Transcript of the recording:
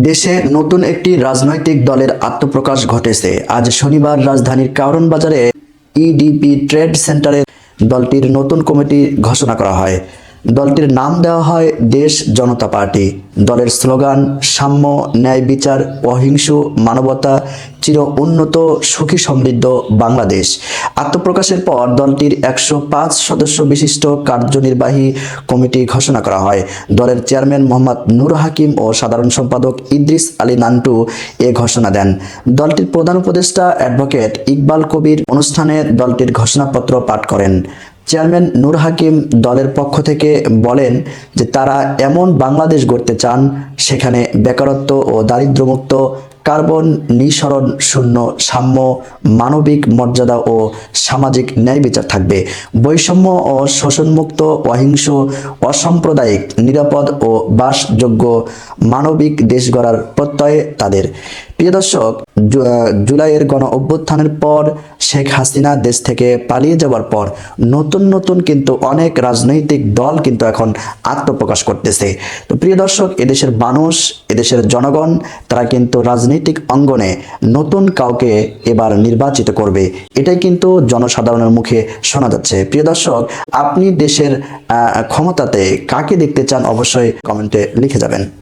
দেশে নতুন একটি রাজনৈতিক দলের আত্মপ্রকাশ ঘটেছে। আজ শনিবার রাজধানীর কারণ বাজারে ইডিপি ট্রেড সেন্টারে দলটির নতুন কমিটি ঘোষণা করা হয়। দলটির নাম দেওয়া হয় দেশ জনতা পার্টি। দলের স্লোগান, সাম্য, ন্যায় বিচার, অহিংস, মানবতা, চির উন্নত, সুখী সমৃদ্ধ বাংলাদেশ। আত্মপ্রকাশের পর দলটির একশো পাঁচ সদস্য বিশিষ্ট কার্যনির্বাহী কমিটি ঘোষণা করা হয়। দলের চেয়ারম্যান মোহাম্মদ নূর হাকিম ও সাধারণ সম্পাদক ইদ্রিস আলী নান্টু এ ঘোষণা দেন। দলটির প্রধান উপদেষ্টা অ্যাডভোকেট ইকবাল কবির অনুষ্ঠানে দলটির ঘোষণাপত্র পাঠ করেন। চেয়ারম্যান নূর হাকিম দলের পক্ষ থেকে বলেন যে তারা এমন বাংলাদেশ গড়তে চান, সেখানে বেকারত্ব ও দারিদ্র্যমুক্ত কার্বন নিঃসরণ শূন্য, সাম্য, মানবিক মর্যাদা ও সামাজিক ন্যায় বিচার থাকবে। বৈষম্য ও শোষণমুক্ত, অহিংস, অসাম্প্রদায়িক, নিরাপদ ও বাসযোগ্য মানবিক দেশ গড়ার প্রত্যয় তাদের। প্রিয় দর্শক জুলাইয়ের গণ অভ্যুত্থানের পর শেখ হাসিনা দেশ থেকে পালিয়ে যাওয়ার পর নতুন নতুন কিন্তু অনেক রাজনৈতিক দল কিন্তু এখন আত্মপ্রকাশ করতেছে। তো প্রিয় দর্শক, এদেশের মানুষ, এদেশের জনগণ, তারা কিন্তু রাজনৈতিক অঙ্গনে নতুন কাউকে এবার নির্বাচিত করবে, এটাই কিন্তু জনসাধারণের মুখে শোনা যাচ্ছে। প্রিয় দর্শক, আপনি দেশের ক্ষমতাতে কাকে দেখতে চান অবশ্যই কমেন্টে লিখে যাবেন।